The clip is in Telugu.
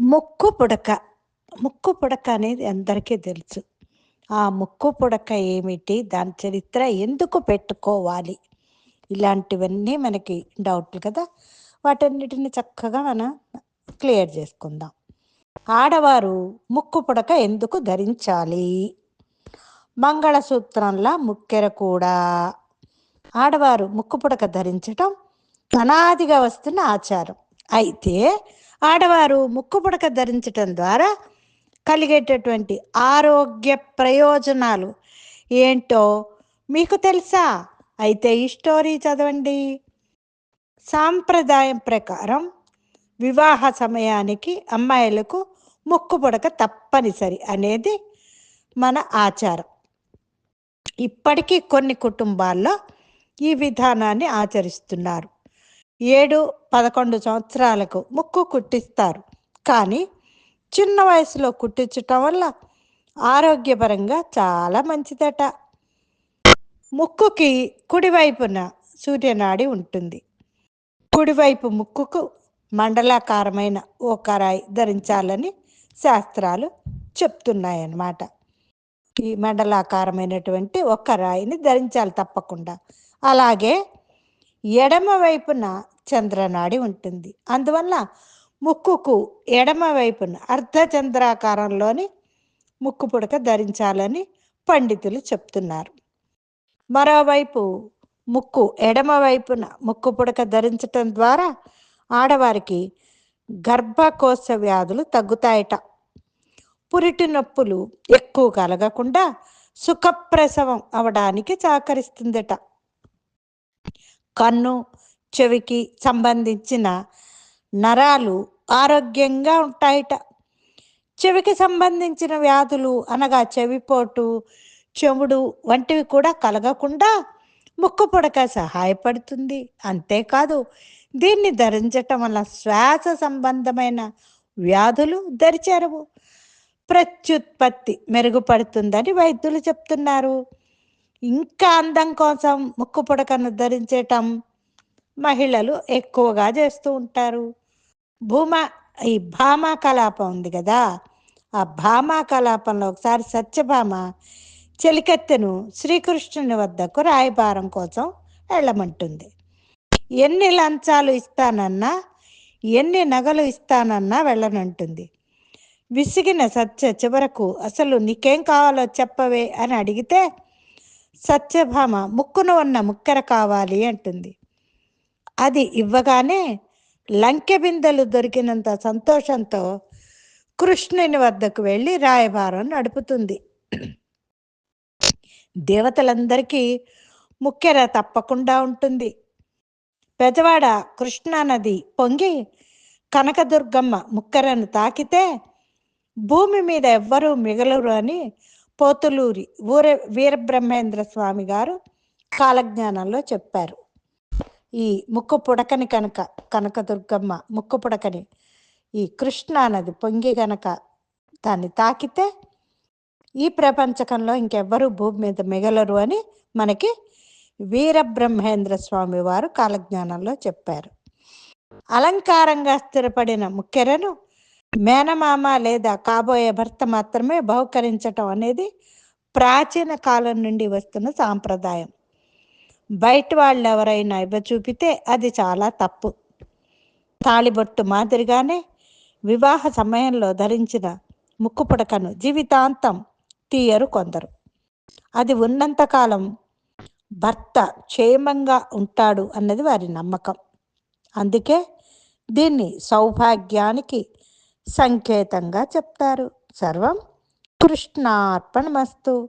ముక్కు పుడక. ముక్కు పుడక అనేది అందరికీ తెలుసు. ఆ ముక్కు పుడక ఏమిటి? దాని చరిత్ర ఎందుకు పెట్టుకోవాలి? ఇలాంటివన్నీ మనకి డౌట్లు కదా. వాటన్నిటిని చక్కగా మనం క్లియర్ చేసుకుందాం. ఆడవారు ముక్కు పుడక ఎందుకు ధరించాలి? మంగళసూత్రంలా ముక్కెర కూడా. ఆడవారు ముక్కు పుడక ధరించటం అనాదిగా వస్తున్న ఆచారం. అయితే ఆడవారు ముక్కు పుడక ధరించటం ద్వారా కలిగేటటువంటి ఆరోగ్య ప్రయోజనాలు ఏంటో మీకు తెలుసా? అయితే ఈ స్టోరీ చదవండి. సాంప్రదాయం ప్రకారం వివాహ సమయానికి అమ్మాయిలకు ముక్కు పుడక తప్పనిసరి అనేది మన ఆచారం. ఇప్పటికీ కొన్ని కుటుంబాల్లో ఈ విధానాన్ని ఆచరిస్తున్నారు. ఏడు పదకొండు సంవత్సరాలకు ముక్కు కుట్టిస్తారు. కానీ చిన్న వయసులో కుట్టించటం వల్ల ఆరోగ్యపరంగా చాలా మంచిదట. ముక్కుకి కుడివైపున సూర్యనాడి ఉంటుంది. కుడివైపు ముక్కుకు మండలాకారమైన ఓ కరాయి ధరించాలని శాస్త్రాలు చెప్తున్నాయన్నమాట. ఈ మండలాకారమైనటువంటి ఒక రాయిని ధరించాలి తప్పకుండా. అలాగే ఎడమ వైపున చంద్రనాడి ఉంటుంది. అందువల్ల ముక్కుకు ఎడమ వైపున అర్ధచంద్రాకారంలోని ముక్కు పుడక ధరించాలని పండితులు చెప్తున్నారు. మరోవైపు ముక్కు ఎడమ వైపున ముక్కు పుడక ధరించటం ద్వారా ఆడవారికి గర్భకోశ వ్యాధులు తగ్గుతాయట. పురిటి నొప్పులు ఎక్కువ కలగకుండా సుఖప్రసవం అవడానికి సహకరిస్తుందట. కన్ను చెవికి సంబంధించిన నరాలు ఆరోగ్యంగా ఉంటాయట. చెవికి సంబంధించిన వ్యాధులు అనగా చెవిపోటు చెవుడు వంటివి కూడా కలగకుండా ముక్కు పొడక సహాయపడుతుంది. అంతేకాదు దీన్ని ధరించటం వల్ల శ్వాస సంబంధమైన వ్యాధులు దరిచేరవు. ప్రత్యుత్పత్తి మెరుగుపడుతుందని వైద్యులు చెప్తున్నారు. ఇంకా అందం కోసం ముక్కు పొడకను ధరించటం మహిళలు ఎక్కువగా చేస్తూ ఉంటారు. భూమా ఈ భామా కలాపం ఉంది కదా ఆ భామా కలాపంలో ఒకసారి సత్యభామ చెలికత్తెను శ్రీకృష్ణుని వద్దకు రాయబారం కోసం వెళ్ళమంటుంది. ఎన్ని లంచాలు ఇస్తానన్నా ఎన్ని నగలు ఇస్తానన్నా వెళ్ళనంటుంది. విసిగిన సత్య చివరకు అసలు నీకేం కావాలో చెప్పవే అని అడిగితే సత్యభామ ముక్కును ఉన్న ముక్కెర కావాలి అంటుంది. అది ఇవ్వగానే లంకె బిందెలు దొరికినంత సంతోషంతో కృష్ణుని వద్దకు వెళ్ళి రాయబారం నడుపుతుంది. దేవతలందరికీ ముక్కెర తప్పకుండా ఉంటుంది. పెదవాడ కృష్ణానది పొంగి కనకదుర్గమ్మ ముక్కెరను తాకితే భూమి మీద ఎవ్వరూ మిగలరు అని పోతులూరి ఊర వీరబ్రహ్మేంద్ర స్వామి గారు కాలజ్ఞానంలో చెప్పారు. ఈ ముక్కు పుడకని కనుక కనకదుర్గమ్మ ముక్కు పుడకని ఈ కృష్ణా నది పొంగి గనక దాన్ని తాకితే ఈ ప్రపంచకంలో ఇంకెవ్వరూ భూమి మీద మిగలరు అని మనకి వీరబ్రహ్మేంద్ర స్వామి వారు కాలజ్ఞానంలో చెప్పారు. అలంకారంగా స్థిరపడిన ముక్కెరను మేనమామ లేదా కాబోయే భర్త మాత్రమే బహుకరించటం అనేది ప్రాచీన కాలం నుండి వస్తున్న సాంప్రదాయం. బయట వాళ్ళు ఎవరైనా ఇవ్వ చూపితే అది చాలా తప్పు. తాళిబొట్టు మాదిరిగానే వివాహ సమయంలో ధరించిన ముక్కుపుడకను జీవితాంతం తీయరు కొందరు. అది ఉన్నంతకాలం భర్త క్షేమంగా ఉంటాడు అన్నది వారి నమ్మకం. అందుకే దీన్ని సౌభాగ్యానికి సంకేతంగా చెప్తారు. సర్వం కృష్ణార్పణమస్తు.